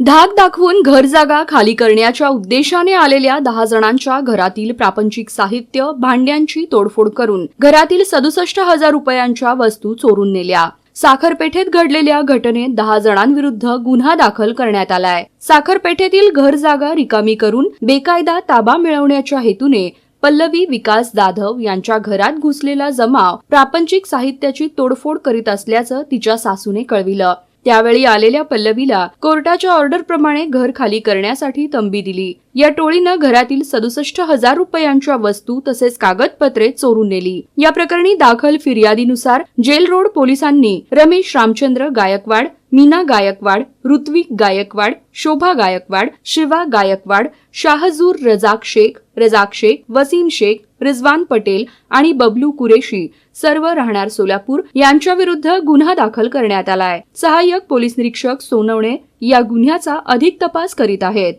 धाक दाखवून घर जागा खाली करण्याच्या उद्देशाने आलेल्या दहा जणांच्या घरातील प्रापंचिक साहित्य भांड्यांची तोडफोड करून घरातील सदुसष्ट हजार रुपयांच्या वस्तू चोरून नेल्या. साखरपेठेत घडलेल्या घटनेत दहा जणांविरुद्ध गुन्हा दाखल करण्यात आलाय. साखरपेठेतील घर जागा रिकामी करून बेकायदा ताबा मिळवण्याच्या हेतूने पल्लवी विकास जाधव यांच्या घरात घुसलेला जमाव प्रापंचिक साहित्याची तोडफोड करीत असल्याचं तिच्या सासूने कळविलं. त्यावेळी आलेल्या पल्लवीला कोर्टाच्या ऑर्डरप्रमाणे घर खाली करण्यासाठी तंबी दिली. या टोळीनं घरातील सदुसष्ट हजार रुपयांच्या वस्तू तसेच कागदपत्रे चोरून नेली. या प्रकरणी दाखल फिर्यादीनुसार जेल रोड पोलिसांनी रमेश रामचंद्र गायकवाड मीना गायकवाड ऋत्विक गायकवाड शोभा गायकवाड शिवा गायकवाड शाहजूर रजाक शेख रजाक शेख वसीम शेख रिजवान पटेल आणि बबलू कुरेशी सर्व राहणार सोलापूर यांच्या विरुद्ध गुन्हा दाखल करण्यात आलाय. सहाय्यक पोलीस निरीक्षक सोनवणे या गुन्ह्याचा अधिक तपास करीत आहेत.